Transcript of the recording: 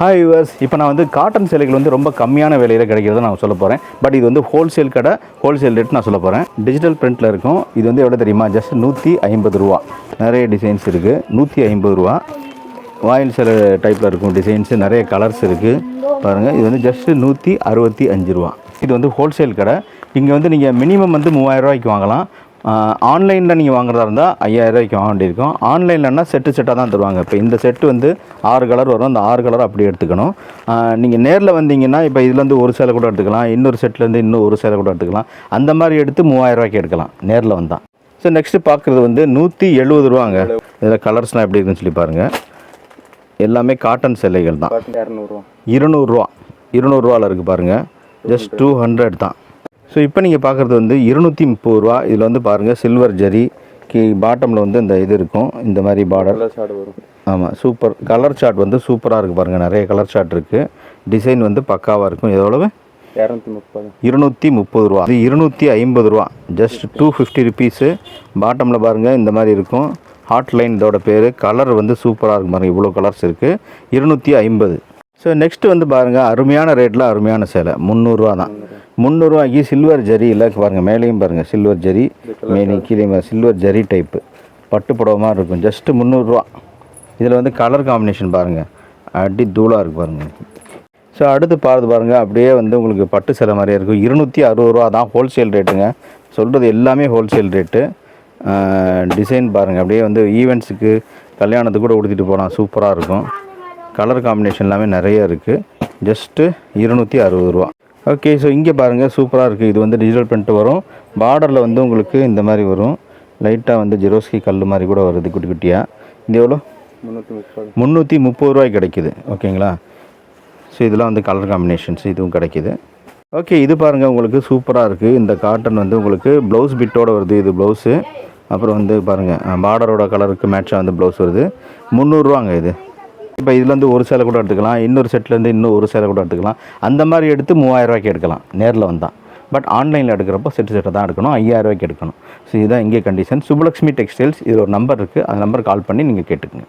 Hi viewers இப்போ நான் வந்து காட்டன் சேலைகள் வந்து ரொம்ப கம்மியான விலையில் கிடைக்கிறத நான் சொல்ல போகிறேன் பட் இது வந்து ஹோல்சேல் கடை ஹோல்சேல் ரேட் நான் சொல்ல போகிறேன் டிஜிட்டல் பிரிண்ட்டில் இருக்கும். இது வந்து எவ்வளோ தெரியுமா? ஜஸ்ட் நூற்றி ஐம்பது ரூபா. நிறைய டிசைன்ஸ் இருக்குது நூற்றி ஐம்பது ரூபா. வாயில் சில டைப்பில் இருக்கும் டிசைன்ஸு நிறைய கலர்ஸ் இருக்குது பாருங்கள் இது வந்து ஜஸ்ட்டு நூற்றி அறுபத்தி அஞ்சு ரூபா. இது வந்து ஹோல்சேல் கடை. இங்கே வந்து நீங்கள் மினிமம் வந்து மூவாயிரம் ரூபாய்க்கு வாங்கலாம். ஆன்லைனில் நீங்கள் வாங்குறதா இருந்தால் ஐயாயிரம் ரூபாய்க்கு வாங்க வேண்டியிருக்கும். ஆன்லைன்லன்னா செட்டு செட்டாக தான் தருவாங்க. இப்போ இந்த செட்டு வந்து ஆறு கலர் வரும். அந்த ஆறு கலர் அப்படி எடுத்துக்கணும். நீங்கள் நேரில் வந்தீங்கன்னா இப்போ இதுலேருந்து ஒரு சேலை கூட எடுத்துக்கலாம். இன்னொரு செட்லேருந்து இன்னும் ஒரு சேலை கூட எடுத்துக்கலாம். அந்த மாதிரி எடுத்து மூவாயிரம் ரூபாய்க்கு எடுக்கலாம். நேரில் வந்தால் ஸோ நெக்ஸ்ட்டு பார்க்குறது வந்து நூற்றி எழுபது ரூபாங்க. இதில் கலர்ஸ்லாம் எப்படி இருக்குன்னு சொல்லி பாருங்கள் எல்லாமே காட்டன் சேலைகள் தான். இரநூறுவா இருநூறுவா இருநூறுவாவில் இருக்குது பாருங்கள் ஜஸ்ட் டூ ஹண்ட்ரட் தான். ஸோ இப்போ நீங்கள் பார்க்குறது வந்து இருநூற்றி முப்பது ரூபா. இதில் வந்து பாருங்கள் சில்வர் ஜரி கீ பாட்டமில் வந்து இந்த இது இருக்கும். இந்த மாதிரி பார்டர் ஷார்ட் வரும். ஆமாம் சூப்பர் கலர் சார்ட் வந்து சூப்பராக இருக்குது பாருங்கள் நிறைய கலர் சார்ட் இருக்குது டிசைன் வந்து பக்காவாக இருக்கும். எவ்வளவு? இரநூத்தி முப்பது. இருநூற்றி முப்பது ரூபா. இது இருநூற்றி ஐம்பது ரூபா. ஜஸ்ட் டூ ஃபிஃப்டி ருபீஸு பாட்டமில் பாருங்கள் இந்த மாதிரி இருக்கும். ஹாட் லைன் இதோட பேர். கலர் வந்து சூப்பராக இருக்கும் பாருங்கள் இவ்வளோ கலர்ஸ் இருக்குது இருநூற்றி ஐம்பது. ஸோ நெக்ஸ்ட்டு வந்து பாருங்கள் அருமையான ரேட்டில் அருமையான சேலை. முந்நூறுரூவா தான். முந்நூறுரூவாய்க்கு சில்வர் ஜரியில் பாருங்கள் மேலேயும் பாருங்கள் சில்வர் ஜரி மேலே கீழே சில்வர் ஜரி டைப்பு பட்டு புடவை மாதிரி இருக்கும் ஜஸ்ட்டு முந்நூறுரூவா இதில் வந்து கலர் காம்பினேஷன் பாருங்கள் அடி தூளாக இருக்குது பாருங்கள் ஸோ அடுத்து பார்த்து பாருங்கள் அப்படியே வந்து உங்களுக்கு பட்டு சேலை மாதிரியே இருக்கும். இருநூற்றி அறுபது ரூபா தான் ஹோல்சேல் ரேட்டுங்க சொல்கிறது எல்லாமே ஹோல்சேல் ரேட்டு டிசைன் பாருங்கள் அப்படியே வந்து ஈவெண்ட்ஸுக்கு கல்யாணத்துக்கு கூட உடுத்திட்டு போகலாம் சூப்பராக இருக்கும். கலர் காம்பினேஷன் எல்லாமே நிறைய இருக்குது ஜஸ்ட்டு இருநூற்றி அறுபது ரூபா. ஓகே ஸோ இங்கே பாருங்கள் சூப்பராக இருக்குது இது வந்து டிஜிட்டல் பிரிண்ட் வரும். பார்டரில் வந்து உங்களுக்கு இந்த மாதிரி வரும். லைட்டாக வந்து ஜெரோஸ்கி கல் மாதிரி கூட வருது குட்டி குட்டியாக இது எவ்வளோ? முந்நூற்றி முப்பது முந்நூற்றி முப்பது ரூபாய்க்கு கிடைக்குது. ஓகேங்களா ஸோ இதெல்லாம் வந்து கலர் காம்பினேஷன்ஸ் இதுவும் கிடைக்குது. ஓகே இது பாருங்கள் உங்களுக்கு சூப்பராக இருக்குது இந்த காட்டன் வந்து உங்களுக்கு ப்ளவுஸ் பிட்டோட வருது இது ப்ளவுஸு அப்புறம் வந்து பாருங்கள் பார்டரோட கலருக்கு மேட்சாக வந்து ப்ளவுஸ் வருது. முந்நூறுரூவாங்க இது. இப்போ இதுலேருந்து ஒரு சேலை கூட எடுத்துக்கலாம் இன்னொரு செட்லேருந்து இன்னும் ஒரு சேலை கூட எடுத்துக்கலாம். அந்த மாதிரி எடுத்து மூவாயிரம் ரூபாய்க்கு எடுக்கலாம் நேரில் வந்தால். பட் ஆன்லைனில் எடுக்கிறப்போ செட்டு செட்டை தான் எடுக்கணும் ஐயாயிரம் ரூபாய்க்கு எடுக்கணும். ஸோ இதுதான் இங்கே கண்டிஷன் சுபலக்ஷ்மி டெக்ஸ்டைல்ஸ் இது ஒரு நம்பர் இருக்குது அந்த நம்பர் கால் பண்ணி நீங்கள் கேட்டுக்கோங்க.